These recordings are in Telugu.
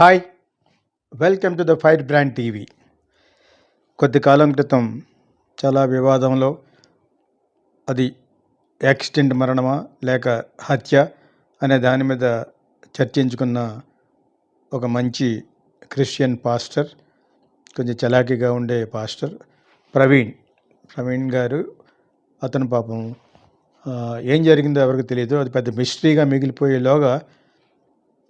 Hi welcome to the fire brand TV. కొద్ది కాలం క్రితం చాలా వివాదంలో అది యాక్సిడెంట్ మరణమా లేక హత్య అనే దాని మీద చర్చించుకున్న ఒక మంచి క్రిస్టియన్ పాస్టర్ కొంచెం చలాకీగా ఉండే పాస్టర్ ప్రవీణ్. ప్రవీణ్ గారు అతను పాపం ఏం జరిగిందో ఎవరికి తెలియదు అది పెద్ద మిస్టరీగా మిగిలిపోయేలోగా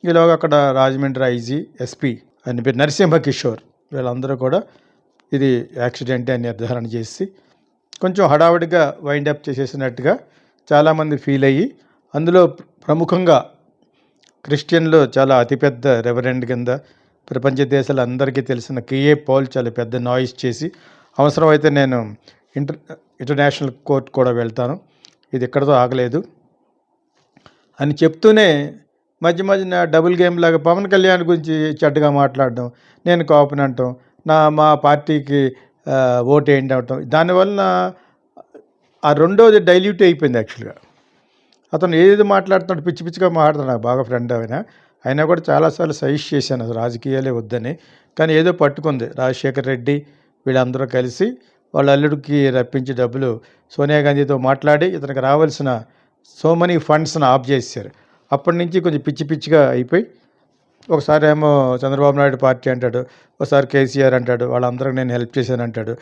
ఈలోగా అక్కడ రాజమండ్రి ఐజీ ఎస్పీ ఆయన పేరు నరసింహ కిషోర్ వీళ్ళందరూ కూడా ఇది యాక్సిడెంటే అని నిర్ధారణ చేసి కొంచెం హడావిడిగా వైండప్ చేసేసినట్టుగా చాలామంది ఫీల్ అయ్యి అందులో ప్రముఖంగా క్రిస్టియన్లో చాలా అతిపెద్ద రెవరెండ్ కింద ప్రపంచ దేశాలు అందరికీ తెలిసిన కేఏ పాల్ చాలా పెద్ద నాయిస్ చేసి అవసరమైతే నేను ఇంటర్ ఇంటర్నేషనల్ కోర్ట్ కూడా వెళ్తాను. ఇది ఎక్కడితో ఆగలేదు. అని చెప్తూనే మధ్య మధ్యన డబుల్ గేమ్ లాగా పవన్ కళ్యాణ్ గురించి చెడ్డగా మాట్లాడడం నేను కాపుని అంటాం నా మా పార్టీకి ఆ, ఓటు వేయండి అవటం దానివల్ల ఆ రెండోది డైల్యూట్ అయిపోయింది యాక్చువల్గా. అతను ఏది మాట్లాడుతున్నాడు పిచ్చి పిచ్చిగా మాట్లాడుతున్నాడు నాకు బాగా ఫ్రెండ్ అయినా అయినా కూడా చాలాసార్లు సజెస్ట్ చేశాను అసలు రాజకీయాలే వద్దని. కానీ ఏదో పట్టుకుంది రాజశేఖర్ రెడ్డి వీళ్ళందరూ కలిసి వాళ్ళ అల్లుడికి రప్పించి డబ్బులు సోనియా గాంధీతో మాట్లాడి ఇతనికి రావాల్సిన సో మనీ ఫండ్స్ని ఆఫ్ చేశారు. అప్పటి నుంచి కొంచెం పిచ్చి పిచ్చిగా అయిపోయి ఒకసారి ఏమో చంద్రబాబు నాయుడు పార్టీ అంటాడు ఒకసారి కేసీఆర్ అంటాడు వాళ్ళందరికీ నేను హెల్ప్ చేశాను అంటాడు.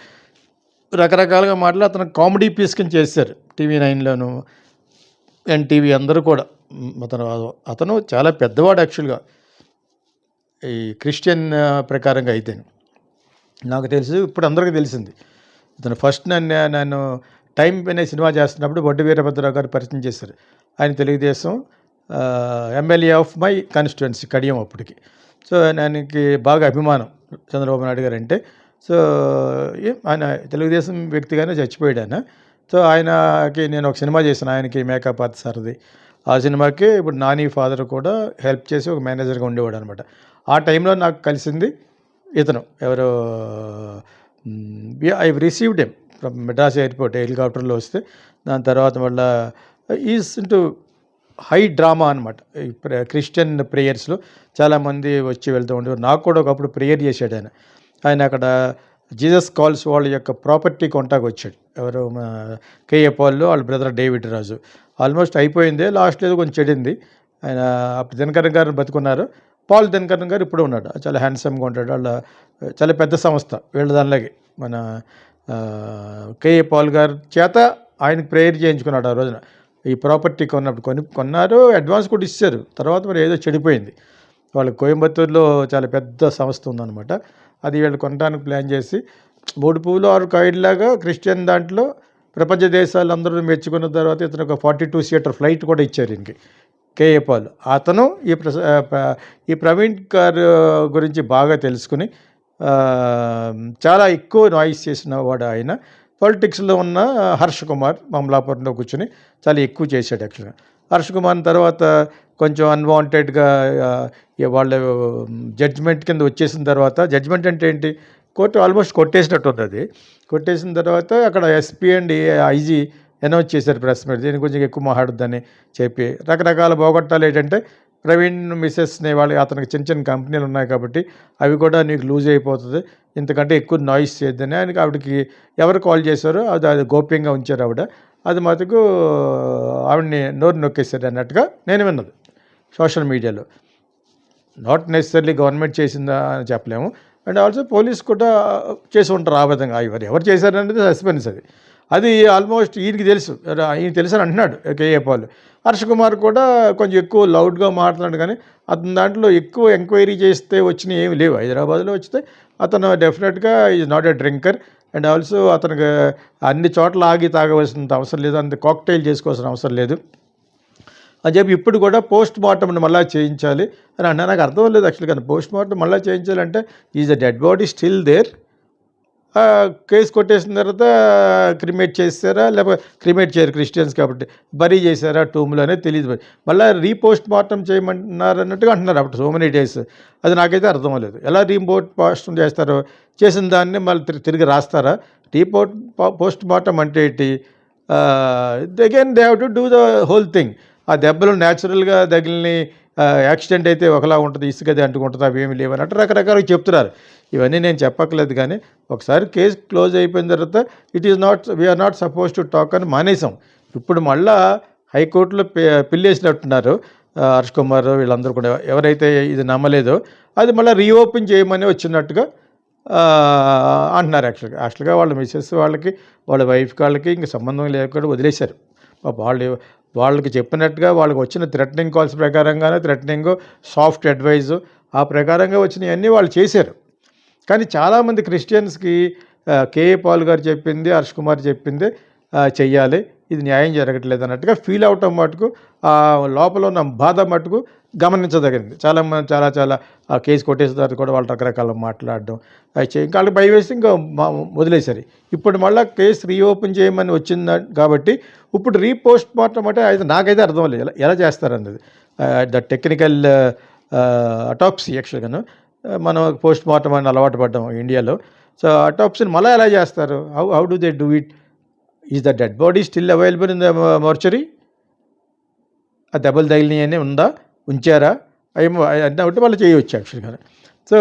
రకరకాలుగా మాటలు అతను కామెడీ పీస్ కింద చేశారు టీవీ నైన్లోను ఎన్టీవీ అందరూ కూడా. అతను అతను చాలా పెద్దవాడు యాక్చువల్గా. ఈ క్రిస్టియన్ ప్రకారంగా అయితే నాకు తెలుసు ఇప్పుడు అందరికీ తెలిసింది. అతను ఫస్ట్ నన్ను నన్ను టైం అనే సినిమా చేస్తున్నప్పుడు బొడ్డు వీరభద్రరావు గారు పరిచయం చేశారు. ఆయన Telugu Desam MLA of my constituency Kadiyam అప్పటికి. సో ఆయనకి బాగా అభిమానం చంద్రబాబు నాయుడు గారు అంటే. సో ఆయన తెలుగుదేశం వ్యక్తిగానే చచ్చిపోయాడు ఆయన. సో ఆయనకి నేను ఒక సినిమా చేశాను ఆయనకి మేకప్ ఆర్ట్ సార్ది. ఆ సినిమాకి ఇప్పుడు నాని ఫాదర్ కూడా హెల్ప్ చేసి ఒక మేనేజర్గా ఉండేవాడు అనమాట. ఆ టైంలో నాకు కలిసింది ఇతను ఎవరు I received them from Madras airport హెలికాప్టర్లో వస్తే. దాని తర్వాత మళ్ళీ ఈజ్ టు హై డ్రామా అనమాట ఈ ప్ర- క్రిస్టియన్ ప్రేయర్స్లో చాలామంది వచ్చి వెళ్తూ ఉండేవారు. నాకు కూడా ఒకప్పుడు ప్రేయర్ చేశాడు ఆయన. ఆయన అక్కడ జీసస్ కాల్స్ వాళ్ళ యొక్క ప్రాపర్టీ కొంటాకు వచ్చాడు ఎవరు కేఏ పాల్లో వాళ్ళ బ్రదర్ డేవిడ్ రాజు. ఆల్మోస్ట్ అయిపోయింది. లాస్ట్ ఏదో కొంచెం చెడింది. ఆయన అప్పుడు దినకరణ్ గారు బతుకున్నారు. పాల్ దినకరణ్ గారు ఇప్పుడు ఉన్నాడు. చాలా హ్యాండ్సమ్గా ఉంటాడు. వాళ్ళ చాలా పెద్ద సంస్థ వీళ్ళ దానిలాగే. మన కేఏ పాల్ గారి చేత ఆయనకు ప్రేయర్ చేయించుకున్నాడు ఆ రోజున. ఈ ప్రాపర్టీ కొన్నప్పుడు కొని కొన్నారు అడ్వాన్స్ కూడా ఇచ్చారు. తర్వాత మరి ఏదో చెడిపోయింది. వాళ్ళు కోయంబత్తూరులో చాలా పెద్ద సంస్థ ఉందన్నమాట. అది వీళ్ళు కొనడానికి ప్లాన్ చేసి మూడు పువ్వులు ఆరు కాయిడ్లాగా క్రిస్టియన్ దాంట్లో ప్రపంచ దేశాలు అందరూ మెచ్చుకున్న తర్వాత ఇతను ఒక ఫార్టీ టూ సీటర్ ఫ్లైట్ కూడా ఇచ్చారు ఇంక కేఏ పాల్. అతను ఈ ప్రస ప్ర- ఈ ప్రవీణ్ గారు గురించి బాగా తెలుసుకుని చాలా ఎక్కువ నాయిస్ చేసిన వాడు ఆయన. పాలిటిక్స్లో ఉన్న హర్ష కుమార్ మమలాపురంలో కూర్చొని చాలా ఎక్కువ చేశాడు యాక్చువల్గా. హర్ష కుమార్ తర్వాత కొంచెం అన్వాంటెడ్గా వాళ్ళ జడ్జ్మెంట్ కింద వచ్చేసిన తర్వాత జడ్జ్మెంట్ అంటే ఏంటి? కోర్టు ఆల్మోస్ట్ కొట్టేసినట్టు ఉంది అది. కొట్టేసిన తర్వాత అక్కడ ఎస్పీ అండ్ ఐజీ అనౌన్స్ చేశారు ప్రెస్ మీట్ దీని గురించి ఎక్కువ మాట్లాడద్దని చెప్పి రకరకాల పోగొట్టాలు ఏంటంటే ప్రవీణ్ మిస్సెస్ అనే వాళ్ళు అతనికి చిన్న చిన్న కంపెనీలు ఉన్నాయి కాబట్టి అవి కూడా నీకు లూజ్ అయిపోతుంది. ఇంతకంటే ఎక్కువ నాయిస్ చేయొద్దని ఆయనకి ఆవిడకి ఎవరు కాల్ చేశారో అది అది గోప్యంగా ఉంచారు ఆవిడ. అది మటుకు ఆవిడని నోరు నొక్కేశారు అన్నట్టుగా నేను విన్నది సోషల్ మీడియాలో. నాట్ నెసరీ గవర్నమెంట్ చేసిందా అని చెప్పలేము. అండ్ ఆల్సో పోలీస్ కూడా చేసి ఉంటారు ఆ విధంగా. ఎవరు ఎవరు చేశారనేది సస్పెన్స్ అది. అది ఆల్మోస్ట్ ఈయనకి తెలుసు. ఈయన తెలుసు అని అంటున్నాడు కేఏ పాల్. హర్ష కుమార్ కూడా కొంచెం ఎక్కువ లౌడ్గా మాట్లాడు కానీ అతని దాంట్లో ఎక్కువ ఎంక్వైరీ చేస్తే వచ్చినవి ఏమి లేవు. హైదరాబాద్లో వచ్చితే అతను డెఫినెట్గా is not a drinker and also అతనికి అన్ని చోట్ల ఆగి తాగవలసినంత అవసరం లేదు. అంత కాక్టైల్ చేసుకోవాల్సిన అవసరం లేదు. అని చెప్పి ఇప్పుడు కూడా పోస్ట్ మార్టం మళ్ళీ చేయించాలి అని అన్నా. నాకు అర్థం లేదు యాక్చువల్గా పోస్ట్ మార్టం మళ్ళీ చేయించాలంటే is a dead body still there case కొట్టేసిన తర్వాత క్రిమేట్ చేస్తారా? లేకపోతే క్రిమేట్ చేయరు క్రిస్టియన్స్ కాబట్టి. బరీ చేశారా టూమ్లో అనేది తెలియదు మళ్ళీ రీపోస్ట్ మార్టం చేయమంటున్నారు అన్నట్టుగా అంటున్నారు అప్పుడు సో మెనీ డేస్ అది నాకైతే అర్థం అవ్వలేదు. ఎలా రీపోస్ట్ మార్టం చేస్తారో చేసిన దాన్ని మళ్ళీ తిరిగి తిరిగి రాస్తారా? రీపోర్ట్ పోస్ట్ మార్టం అంటే ఏంటి? Again they have to do the whole thing ఆ దెబ్బలు న్యాచురల్గా తగిలిని యాక్సిడెంట్ అయితే ఒకలా ఉంటుంది ఇసుకది అంటుకుంటుంది అవి ఏమి లేవని అంటే రకరకాలుగా చెప్తున్నారు. ఇవన్నీ నేను చెప్పక్కర్లేదు కానీ ఒకసారి కేసు క్లోజ్ అయిపోయిన తర్వాత it is not we're not suppose to talk అని మానేసాం ఇప్పుడు మళ్ళా హైకోర్టులో పిల్లేసినట్టున్నారు హర్ష్ కుమార్ వీళ్ళందరూ కూడా ఎవరైతే ఇది నమ్మలేదో అది మళ్ళీ రీఓపెన్ చేయమని వచ్చినట్టుగా అంటున్నారు యాక్చువల్గా యాక్చువల్గా వాళ్ళ మిస్సెస్ వాళ్ళకి వాళ్ళ వైఫ్ వాళ్ళకి ఇంక సంబంధం లేకుండా వదిలేశారు. వాళ్ళు వాళ్ళకి చెప్పినట్టుగా వాళ్ళకి వచ్చిన థ్రెటనింగ్ కాల్స్ ప్రకారంగానే థ్రెటనింగ్ సాఫ్ట్ అడ్వైజు ఆ ప్రకారంగా వచ్చినవన్నీ వాళ్ళు చేశారు. కానీ చాలామంది క్రిస్టియన్స్కి కేఏ పాల్ గారు చెప్పింది హర్ష్ కుమార్ చెప్పింది చెయ్యాలి. ఇది న్యాయం జరగట్లేదు అన్నట్టుగా ఫీల్ అవటం మటుకు ఆ లోపల ఉన్న బాధ మటుకు గమనించదగింది. చాలా మంది చాలా చాలా ఆ కేసు కొట్టేసిన తర్వాత కూడా వాళ్ళు రకరకాల మాట్లాడడం అది చే ఇంకా వాళ్ళకి భయం వేసి ఇంకా వదిలేశారు. ఇప్పుడు మళ్ళీ కేసు రీఓపెన్ చేయమని వచ్చింది కాబట్టి ఇప్పుడు రీపోస్ట్ మార్టం అంటే అది నాకైతే అర్థం లేదు ఎలా ఎలా చేస్తారన్నది? ద టెక్నికల్ అటాప్సీ యాక్చువల్గాను మనం పోస్ట్ మార్టం అని అలవాటు పడ్డాం ఇండియాలో. సో అటాప్సీని మళ్ళీ ఎలా చేస్తారు? How how do they do it is the dead body still available in the mortuary ఆ దెబ్బలు తగిలినవి ఉందా? ఉంచారా? ఏమో అంటే ఒకటి వాళ్ళు చేయవచ్చు యాక్చువల్గా so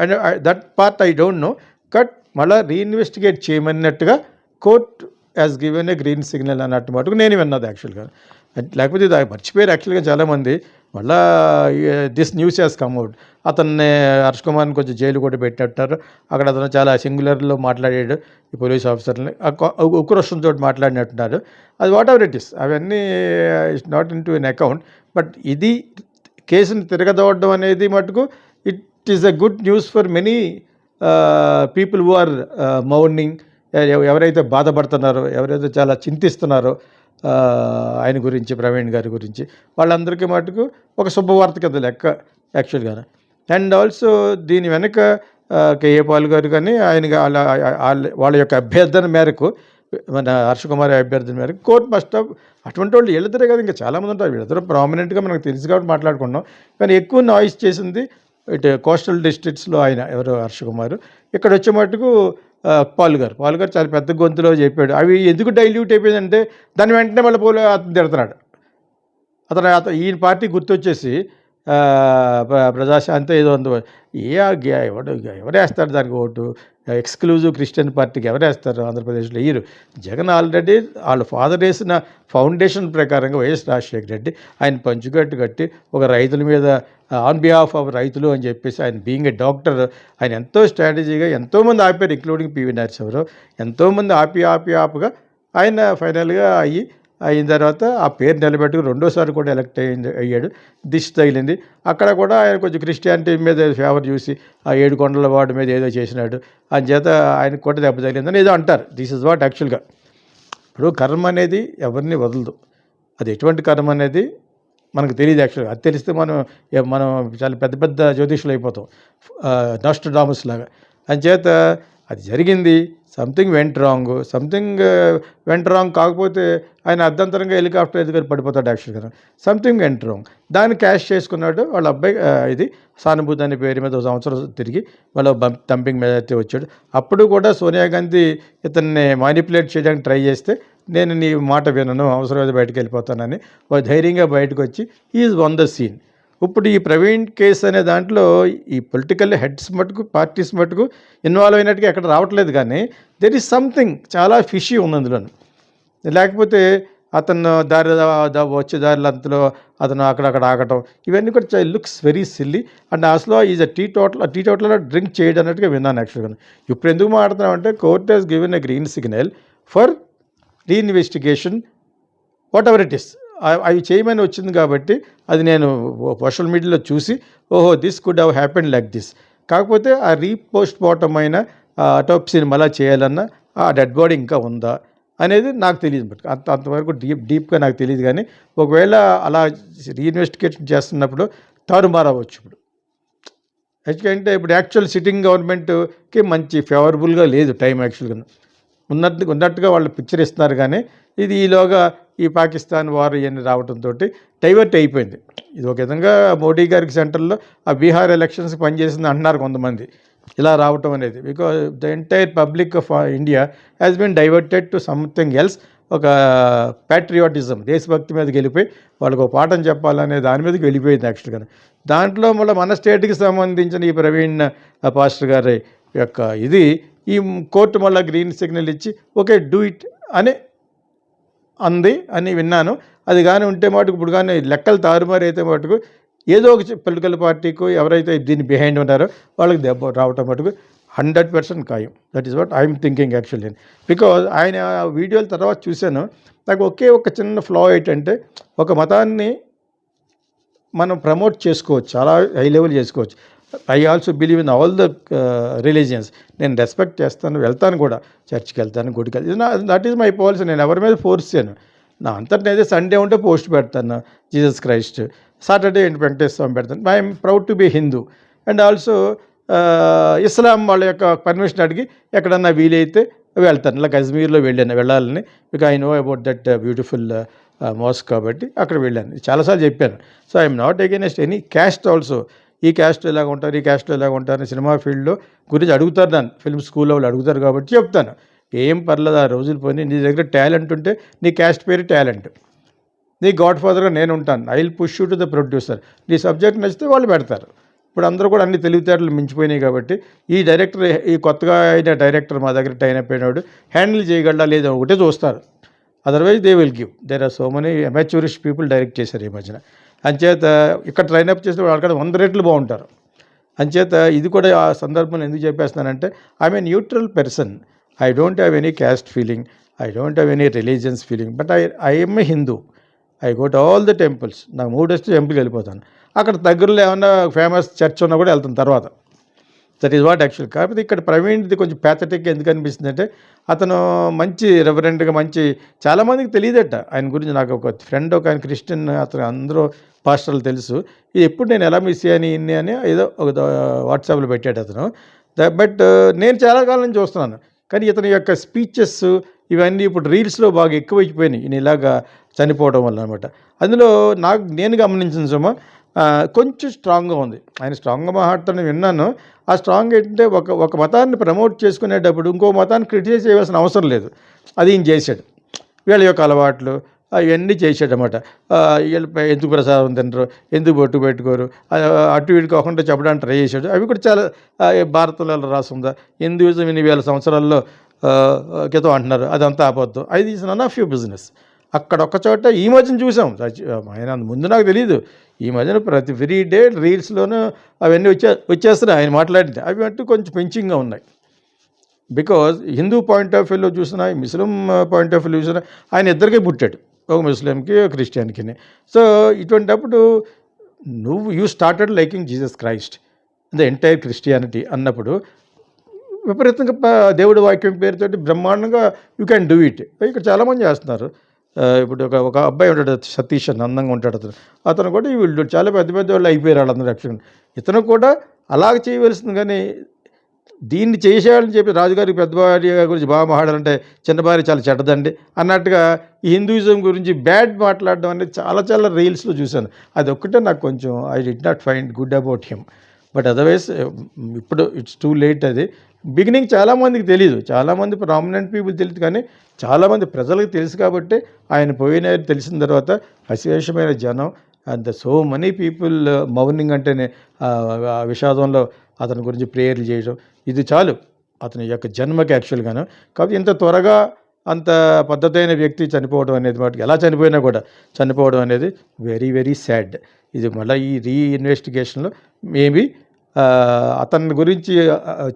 and that part I don't know cut మళ్ళీ reinvestigate చేయమన్నట్టుగా court as given a green signal అన్నట్టు మటుకు నేను విన్నది యాక్చువల్గా లేకపోతే ఇది మర్చిపోయారు యాక్చువల్గా చాలామంది. మళ్ళా this news has come out అతన్ని హర్ష్ కుమార్ని కొంచెం జైలు కూడా పెట్టినట్టారు. అక్కడ అతను చాలా సింగులర్లో మాట్లాడాడు ఈ పోలీస్ ఆఫీసర్ని ఉక్రోషంతో మాట్లాడినట్టున్నారు. అది వాట్ ఎవర్ ఇట్ ఇస్ అవన్నీ it's not in to an account but ఇది కేసుని తిరగదవడం అనేది మటుకు it is a good news for many people who are mourning ఎవరైతే బాధపడుతున్నారో ఎవరైతే చాలా చింతిస్తున్నారో ఆయన గురించి ప్రవీణ్ గారి గురించి. వాళ్ళందరికీ మటుకు ఒక శుభవార్త కింద లెక్క యాక్చువల్గా అండ్ ఆల్సో దీని వెనక కేఏ పాల్ గారు కానీ ఆయన వాళ్ళ వాళ్ళ- వాళ్ళ యొక్క అభ్యర్థన మేరకు మన హర్ష కుమార్ అభ్యర్థన మేరకు కోర్ట్ మస్ట్ ఆఫ్ అటువంటి వాళ్ళు వీళ్ళిద్దరే కదా ఇంకా చాలామంది ఉంటారు. వీళ్ళిద్దరూ ప్రామినెంట్గా మనకు తెలుసు కాబట్టి మాట్లాడుకున్నాం కానీ ఎక్కువ నాయిస్ చేసింది ఇటు కోస్టల్ డిస్ట్రిక్ట్స్లో ఆయన ఎవరు? హర్ష కుమార్. ఇక్కడ వచ్చే మటుకు పాల్ గారు. పాల్ గారు చాలా పెద్ద గొంతులో చెప్పాడు. అవి ఎందుకు డైల్యూట్ అయిపోయిందంటే దాని వెంటనే మళ్ళీ పోలే అతను తిడుతున్నాడు అతను అతను ఈయన పార్టీ గుర్తొచ్చేసి ప్రజాశాంతి ఏదో ఉంది ఏ ఆ ఎవడు ఎవరేస్తారు దానికి ఓటు? ఎక్స్క్లూజివ్ క్రిస్టియన్ పార్టీకి ఎవరేస్తారు ఆంధ్రప్రదేశ్లో? ఇయ్యరు జగన్ ఆల్రెడీ వాళ్ళ ఫాదర్ వేసిన ఫౌండేషన్ ప్రకారంగా వైఎస్ రాజశేఖర రెడ్డి ఆయన పంచుకట్టు కట్టి ఒక రైతుల మీద ఆన్ బిహాఫ్ ఆఫ్ రైతులు అని చెప్పేసి ఆయన బీయింగ్ ఏ డాక్టర్ ఆయన ఎంతో స్ట్రాటజీగా ఎంతోమంది ఆపారు ఇంక్లూడింగ్ పివి నరసింహరావు ఎంతోమంది ఆపి ఆపి ఆపుగా ఆయన ఫైనల్గా అయ్యి అయిన తర్వాత ఆ పేరు నిలబెట్టుకుని రెండోసారి కూడా ఎలక్ట్ అయ్యింది అయ్యాడు. దిష్టి తగిలింది. అక్కడ కూడా ఆయన కొంచెం క్రిస్టియానిటీ మీద ఫేవర్ చూసి ఆ ఏడు కొండల వాడి మీద ఏదో చేసినాడు. అని చేత ఆయనకు కూడా దెబ్బ తగిలిందని ఏదో అంటారు. దిస్ ఇస్ వాట్ యాక్చువల్గా ఇప్పుడు కర్మ అనేది ఎవరిని వదలదు. అది ఎటువంటి కర్మ అనేది మనకు తెలియదు యాక్చువల్గా అది తెలిస్తే మనం మనం చాలా పెద్ద పెద్ద జ్యోతిషులు అయిపోతాం. నస్ట్ డామస్ లాగా. అంచేత అది జరిగింది. Something went wrong something went wrong కాకపోతే ఆయన అర్ధంతరంగా హెలికాప్టర్ ఎదుగుని పడిపోతాడు యాక్చువల్గా సంథింగ్ వెంట్ రాంగ్ దాన్ని క్యాష్ చేసుకున్నాడు. వాళ్ళ అబ్బాయి ఇది సానుభూతి అనే పేరు మీద ఒక సంవత్సరం తిరిగి వాళ్ళ డంపింగ్ అయితే వచ్చాడు. అప్పుడు కూడా సోనియా గాంధీ ఇతన్ని మానిపులేట్ చేయడానికి ట్రై చేస్తే నేను నీ మాట వినను అవసరమైతే బయటకు వెళ్ళిపోతానని. ధైర్యంగా బయటకు వచ్చి ఈజ్ వన్ ద సీన్. ఇప్పుడు ఈ ప్రవీణ్ కేసు అనే దాంట్లో ఈ పొలిటికల్ హెడ్స్ మటుకు పార్టీస్ మటుకు ఇన్వాల్వ్ అయినట్టుగా ఎక్కడ రావట్లేదు కానీ దెర్ ఈస్ సంథింగ్ చాలా ఫిషీ ఉంది అందులో లేకపోతే అతను దారి వచ్చే దారిలో అంతలో అతను అక్కడక్కడ ఆగటం ఇవన్నీ కూడా లుక్స్ వెరీ సిల్లీ అండ్ అసలు ఈజ్ అ టీ టోటల్ టీ టోటల్లో డ్రింక్ చేయడం అన్నట్టుగా విన్నాను యాక్చువల్గా. ఇప్పుడు ఎందుకు మాట్లాడుతున్నాం అంటే court has given a green signal for reinvestigation whatever it is అవి చేయమని వచ్చింది కాబట్టి అది నేను సోషల్ మీడియాలో చూసి ఓహో this could have happen like this కాకపోతే ఆ రీపోస్ట్ మార్టం అయిన అటోప్సీని మళ్ళీ చేయాలన్నా ఆ డెడ్ బాడీ ఇంకా ఉందా అనేది నాకు తెలియదు. బట్ అంత అంతవరకు డీప్ డీప్గా నాకు తెలియదు కానీ ఒకవేళ అలా రీఇన్వెస్టిగేషన్ చేస్తున్నప్పుడు తారుమారవచ్చు ఇప్పుడు. ఎందుకంటే ఇప్పుడు యాక్చువల్ సిట్టింగ్ గవర్నమెంట్కి మంచి ఫేవరబుల్గా లేదు టైం యాక్చువల్గా ఉన్నట్టు ఉన్నట్టుగా వాళ్ళు పిక్చర్ ఇస్తున్నారు కానీ ఇది ఈలోగా ఈ పాకిస్తాన్ వారు ఇవన్నీ రావడంతో డైవర్ట్ అయిపోయింది. ఇది ఒక విధంగా మోడీ గారికి సెంటర్లో ఆ బీహార్ ఎలక్షన్స్ పనిచేసింది అంటున్నారు కొంతమంది. ఇలా రావటం అనేది because the entire public of India has been diverted to something else ఒక ప్యాట్రియాటిజం దేశభక్తి మీదకి వెళ్ళిపోయి వాళ్ళకు ఒక పాఠం చెప్పాలనే దాని మీదకి వెళ్ళిపోయింది యాక్చువల్గా దాంట్లో మళ్ళీ మన స్టేట్కి సంబంధించిన ఈ ప్రవీణ్ పాస్టర్ గారి యొక్క ఇది ఈ కోర్టు మళ్ళీ గ్రీన్ సిగ్నల్ ఇచ్చి ఓకే డూ ఇట్ అని అంది అని విన్నాను. అది కానీ ఉంటే మటుకు ఇప్పుడు కానీ లెక్కలు తారుమారు అయితే మటుకు ఏదో ఒక పొలిటికల్ పార్టీకు ఎవరైతే దీన్ని బిహైండ్ ఉన్నారో వాళ్ళకి దెబ్బ రావటం మటుకు హండ్రెడ్ పర్సెంట్ ఖాయం. That is what I'm thinking actually because ఆయన ఆ వీడియోల తర్వాత చూశాను. నాకు ఒకే ఒక చిన్న ఫ్లా ఏంటంటే ఒక మతాన్ని మనం ప్రమోట్ చేసుకోవచ్చు చాలా హై లెవెల్ చేసుకోవచ్చు. I also believe in all the religions నేను రెస్పెక్ట్ చేస్తాను వెళ్తాను కూడా. చర్చ్కి వెళ్తాను గుడికి వెళ్తాను. దట్ ఈస్ మై పాలసీ నేను ఎవరి మీద ఫోర్స్ చేయను. నా అంతటి అయితే సండే ఉంటే పోస్ట్ పెడతాను. జీసస్ క్రైస్ట్ సాటర్డే ఏంటి? వెంకటేశ్వర స్వామి పెడతాను. I'm proud to be Hindu and also Islam వాళ్ళ యొక్క పర్మిషన్ అడిగి ఎక్కడన్నా వీలైతే వెళ్తాను. ఇలా కశ్మీర్లో వెళ్ళాను వెళ్ళాలని. Because I know about that beautiful most కాబట్టి అక్కడ వెళ్ళాను. చాలాసార్లు చెప్పాను. So I'm not against any caste also ఈ క్యాస్ట్ ఎలాగ ఉంటారు ఈ క్యాస్ట్ ఎలాగ ఉంటారు సినిమా ఫీల్డ్లో గురించి అడుగుతారు దాన్ని. ఫిల్మ్ స్కూల్లో వాళ్ళు అడుగుతారు కాబట్టి చెప్తాను. ఏం పర్లేదు ఆ రోజులు పోయి నీ దగ్గర టాలెంట్ ఉంటే నీ క్యాస్ట్ పేరు టాలెంట్ నీ గాడ్ ఫాదర్గా నేను ఉంటాను. I will push to the producer నీ సబ్జెక్ట్ నచ్చితే వాళ్ళు పెడతారు. ఇప్పుడు అందరూ కూడా అన్ని తెలివితేటలు మించిపోయినాయి కాబట్టి ఈ డైరెక్టర్ ఈ కొత్తగా అయిన డైరెక్టర్ మా దగ్గర టైన్ అయిపోయినాడు. హ్యాండిల్ చేయగలడా లేదా ఒకటే చూస్తారు. Otherwise they will give there are so many amateurist people direct చేశారు ఈ మధ్యన. అంచేత ఇక్కడ ట్రైన్ అప్ చేసిన వాళ్ళక్కడ వంద రెట్లు బాగుంటారు. అంచేత ఇది కూడా ఆ సందర్భంలో ఎందుకు చెప్పేస్తున్నానంటే I'm a neutral person I don't have any caste feeling I don't have any religions feeling but I I'm a Hindu I go to all the temples నాకు మూడు వస్తే టెంపుల్కి వెళ్ళిపోతాను. అక్కడ దగ్గరలో ఏమన్నా ఫేమస్ చర్చ్ ఉన్నా కూడా వెళ్తాను తర్వాత. దట్ ఈస్ వాట్ యాక్చువల్ కాకపోతే ఇక్కడ ప్రవీణ్ది కొంచెం ప్యాథటిక్ ఎందుకు అనిపిస్తుంది అంటే అతను మంచి రెవరెంట్గా మంచి చాలామందికి తెలియదట. ఆయన గురించి నాకు ఒక ఫ్రెండ్ ఒక ఆయన క్రిస్టియన్ అతను అందరూ పాస్టర్లు తెలుసు. ఇది ఎప్పుడు నేను ఎలా మిస్ అయ్యాను ఇన్ని అని ఏదో ఒక వాట్సాప్లో పెట్టాడు అతను. బట్ నేను చాలా కాలం నుంచి చూస్తున్నాను. కానీ ఇతని యొక్క స్పీచెస్ ఇవన్నీ ఇప్పుడు రీల్స్లో బాగా ఎక్కువైపోయినాయి. ఈయన ఇలాగా చనిపోవడం వల్ల అనమాట అందులో నాకు నేను గమనించిన సుమా కొంచెం స్ట్రాంగ్గా ఉంది. ఆయన స్ట్రాంగ్గా మాట్లాడతాను విన్నాను. ఆ స్ట్రాంగ్ ఏంటంటే ఒక ఒక మతాన్ని ప్రమోట్ చేసుకునేటప్పుడు ఇంకో మతాన్ని క్రిటిసైజ్ చేయవలసిన అవసరం లేదు. అది ఈయన చేశాడు. వీళ్ళ యొక్క అలవాట్లు అవన్నీ చేసాడు అనమాట వీళ్ళపై ఎందుకు ప్రసాదం తినరు ఎందుకు బొట్టు పెట్టుకోరు అటు ఇటు కాకుండా చెప్పడానికి ట్రై చేశాడు. అవి కూడా చాలా ఆ, ఏ భారతంలో రాస్తుందా హిందూయిజం ఇన్ని వేల సంవత్సరాల్లో క్రితం అంటున్నారు. అదంతా ఆపద్దు అది is none of you business అక్కడ ఒక్క చోట ఈ మధ్యన చూసాం. ఆయన ముందు నాకు తెలియదు ఈ మధ్యన ప్రతి ఫ్రీ డే రీల్స్లోనూ అవన్నీ వచ్చే వచ్చేస్తున్నాయి. ఆయన మాట్లాడితే అవి అంటూ కొంచెం పెంచింగ్గా ఉన్నాయి. బికాజ్ హిందూ పాయింట్ ఆఫ్ వ్యూలో చూసినా ముస్లిం పాయింట్ ఆఫ్ వ్యూ చూసినా ఆయన ఇద్దరికే పుట్టాడు. ఒక ముస్లింకి ఒక క్రిస్టియన్కి సో ఇటువంటిప్పుడు నువ్వు you started liking Jesus Christ the entire Christianity అన్నప్పుడు విపరీతంగా దేవుడి వాక్యం పేరుతోటి బ్రహ్మాండంగా యూ క్యాన్ డూ ఇట్. ఇక్కడ చాలామంది చేస్తున్నారు. ఇప్పుడు ఒక ఒక అబ్బాయి ఉంటాడు సతీష్ అని అందంగా ఉంటాడు అతను. అతను కూడా వీళ్ళు చాలా పెద్ద పెద్ద వాళ్ళు అయిపోయారు వాళ్ళందరూ యాక్చువల్గా ఇతను కూడా అలాగ చేయవలసింది కానీ దీన్ని చేసేయాలని చెప్పి రాజుగారి పెద్ద భార్య గురించి బాగా మాట్లాడాలంటే చిన్న భార్య చాలా చెడ్డదండి అన్నట్టుగా ఈ హిందూయిజం గురించి బ్యాడ్ మాట్లాడడం అనేది చాలా చాలా రీల్స్లో చూశాను. అది ఒక్కటే నాకు కొంచెం I did not find good about him but otherwise ఇప్పుడు ఇట్స్ టూ లేట్ అది. బిగినింగ్ చాలామందికి తెలియదు చాలామంది ప్రామినెంట్ పీపుల్ తెలియదు కానీ చాలామంది ప్రజలకు తెలుసు కాబట్టి ఆయన పోయిన తెలిసిన తర్వాత అశేషమైన జనం and so many people mourning అంటేనే ఆ, విషాదంలో అతని గురించి ప్రేయర్లు చేయడం ఇది చాలు. అతని యొక్క జన్మకి యాక్చువల్గాను కాబట్టి ఇంత త్వరగా అంత పద్ధతైన వ్యక్తి చనిపోవడం అనేది వాటికి ఎలా చనిపోయినా కూడా చనిపోవడం అనేది వెరీ వెరీ సాడ్ ఇది మళ్ళీ ఈ రీ ఇన్వెస్టిగేషన్లో మేబీ అతని గురించి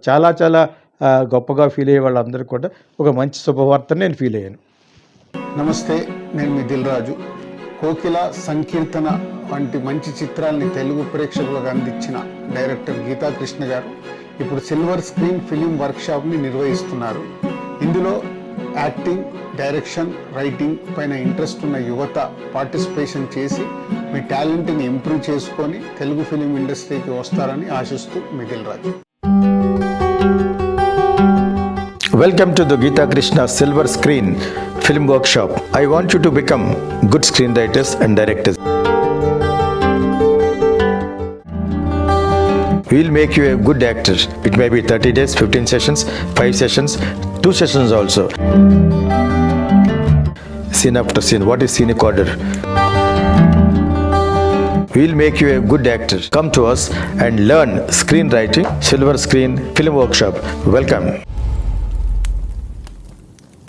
చాలా చాలా గొప్పగా ఫీల్ అయ్యే వాళ్ళందరికీ కూడా ఒక మంచి శుభవార్త నేను ఫీల్ అయ్యాను. నమస్తే నేను మీ దిల్ రాజు. కోకిల సంకీర్తన వంటి మంచి చిత్రాల్ని తెలుగు ప్రేక్షకులకు అందించిన డైరెక్టర్ గీతా కృష్ణ గారు ఇప్పుడు సిల్వర్ స్క్రీన్ ఫిలిం వర్క్షాప్ని నిర్వహిస్తున్నారు. ఇందులో యాక్టింగ్ డైరెక్షన్ రైటింగ్ పైన ఇంట్రెస్ట్ ఉన్న యువత పార్టిసిపేషన్ చేసి మీ టాలెంట్ని ఇంప్రూవ్ చేసుకొని తెలుగు ఫిలిం ఇండస్ట్రీకి వస్తారని ఆశిస్తూ మిగిల్ Raju. Welcome to the Geetha Krishna silver screen film workshop I want you to become good screen writers and directors will make you a good actor. It may be 30 days, 15 sessions, 5 sessions, 2 sessions also. scene after scene. What is scene recorder? We'll make you a good actor. Come to us and learn screenwriting, Silver Screen Film Workshop. Welcome.